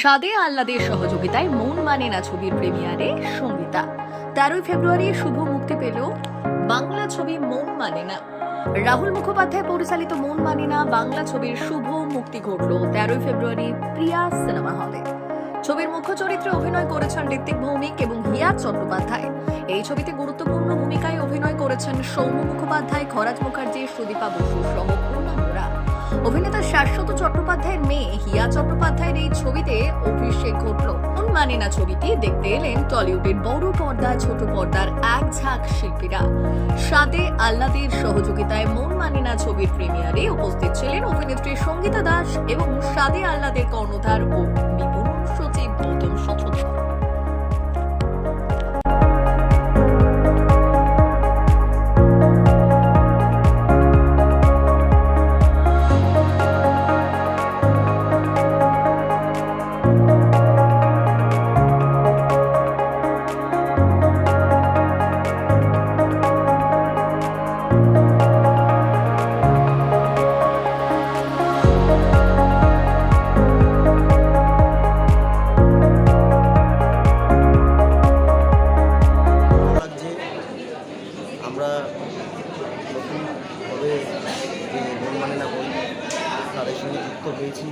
সাদে আহ্লাদের সহযোগিতায় মন মানে না ছবির প্রিমিয়ারে সঙ্গীতা। তেরোই ফেব্রুয়ারি শুভ মুক্তি পেল বাংলা ছবি মন মানে না। রাহুল মুখোপাধ্যায় পরিচালিত মন মানে না বাংলা ছবির শুভ মুক্তি ঘটল তেরোই ফেব্রুয়ারি প্রিয়া সিনেমা হলে। ছবির মুখ্য চরিত্রে অভিনয় করেছেন ঋত্বিক ভৌমিক এবং হিয়া চট্টোপাধ্যায়। এই ছবিতে গুরুত্বপূর্ণ ভূমিকায় অভিনয় করেছেন সৌম্য মুখোপাধ্যায়, খরাজ মুখার্জি, সুদীপা বসু সহ অভিনেতা শাশ্বত চট্টোপাধ্যায়ের মেয়ে হিয়া চট্টোপাধ্যায়ের এই ছবিতে অভিষেক ঘটল। মন মানে না ছবিটি, দেখতে এলেন টলিউডের বড় পর্দা ছোট পর্দার এক ঝাঁক শিল্পীরা। সাদে আহ্লাদের সহযোগিতায় মন মানে না ছবির প্রিমিয়ারে উপস্থিত ছিলেন অভিনেত্রী সঙ্গীতা দাস এবং সাদে আহ্লাদের কর্ণধার ও বিপণন সচিব গৌতম সূত্রধর।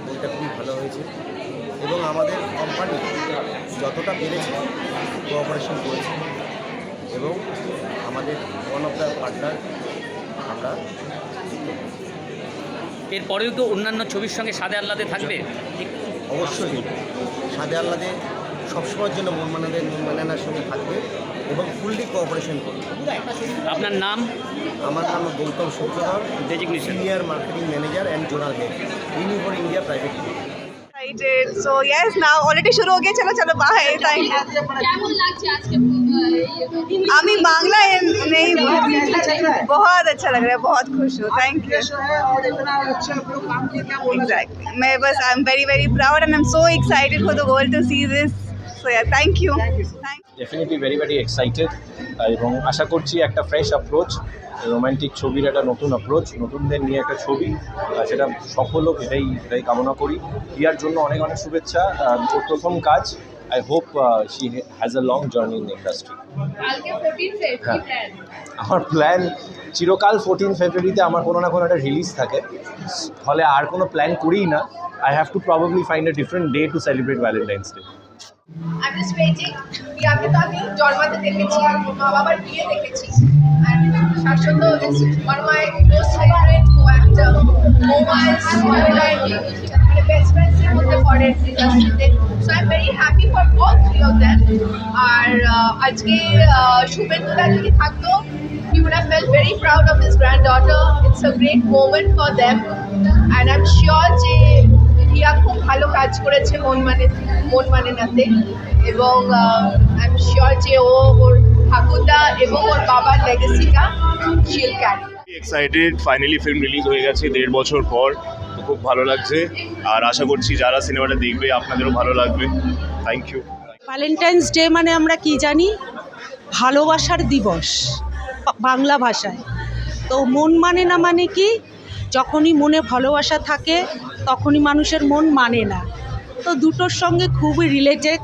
বইটা খুবই ভালো হয়েছে এবং আমাদের কোম্পানি যতটা পেরেছে কোঅপারেশন করেছে এবং আমাদের ওয়ান অফ দ্য পার্টনার আমরা এরপরেও তো অন্যান্য ছবির সঙ্গে সাদে আহ্লাদে থাকবে? অবশ্যই। সাদে আল্লাদে সবসময়ের জন্য মন মানাদের মন মানানার সঙ্গে থাকবে এবং ফুললি কোঅপারেশন করবে আপনার নাম আমার নাম Gautam Sutradhar Designation. Senior marketing manager and zonal head ইউনিফর India private limited excited. So yes, now already शुरू हो गया चलो चलो बाय थैंक यू কেমন লাগছে আজকে আমি বাংলা नहीं बहुत अच्छा लग रहा है बहुत खुश हूँ थैंक यू Exactly. मैं बस I am very very proud and I am so excited for the world to see this thank you definitely very very excited এবং আশা করছি একটা ফ্রেশ অ্যাপ্রোচ রোম্যান্টিক ছবির একটা নতুন অ্যাপ্রোচ নতুনদের নিয়ে একটা ছবি সেটা সফল হোক এটাই এটাই কামনা করি। প্রিয়ার জন্য অনেক অনেক শুভেচ্ছা ওর প্রথম কাজ I hope she has a long journey in industry হ্যাঁ। আমার প্ল্যান চিরকাল ফোরটিন ফেব্রুয়ারিতে আমার কোনো না কোনো একটা রিলিজ থাকে। ফলে আর কোনো প্ল্যান করিই না। I have to probably find a different day to celebrate Valentine's day আমি জাস্ট ওয়েটিং ইয়াকে তো আমি জন্মাতে দেখেছি মা বাবার বিয়ে দেখেছি and Saswata is one of my most favorite co-actor mobile মানে বেস্ট ফ্রেন্ডস এর মধ্যে পড়ে ইন্ডাস্ট্রিতে so I am very happy for all three of them আর আহ, আজকে আহ, শুভেন্দুদা যদি থাকতো he would have felt very proud of his granddaughter. It's a great moment for them. And I'm sure যে রিয়া খুব ভালো কাজ করেছে মন মানে মন মানে নাতে। এবং আই এম শিওর যে ও ওর ঠাকুরদা এবং ওর বাবার লেগেসিটা she'll carry excited finally film release হয়ে গেছে দেড় বছর পর। তো খুব ভালো লাগছে। আর আশা করছি যারা সিনেমাটা দেখবে আপনাদেরও ভালো লাগবে। থ্যাংক ইউ ভ্যালেন্টাইন্স ডে মানে আমরা কি জানি? ভালোবাসার দিবস। বাংলা ভাষায়। তো মন মানে না মানে কি? যখনই মনে ভালোবাসা থাকে তখনই মানুষের মন মানে না। তো দুটোর সঙ্গে খুবই রিলেটেড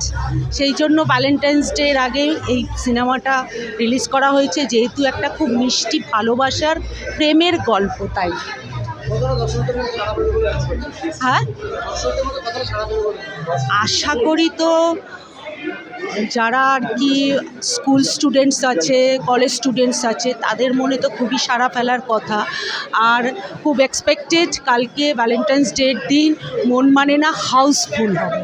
সেই জন্য ভ্যালেন্টাইন্স ডের আগে এই সিনেমাটা রিলিজ করা হয়েছে, যেহেতু একটা খুব মিষ্টি ভালোবাসার প্রেমের গল্প তাই। হ্যাঁ? আশা করি তো যারা আর কি স্কুল স্টুডেন্টস আছে কলেজ স্টুডেন্টস আছে, তাদের মনে তো খুবই সারা ফেলার কথা। আর খুব এক্সপেক্টেড কালকে ভ্যালেন্টাইন্স ডের দিন, মন মানে না হাউসফুল হবে।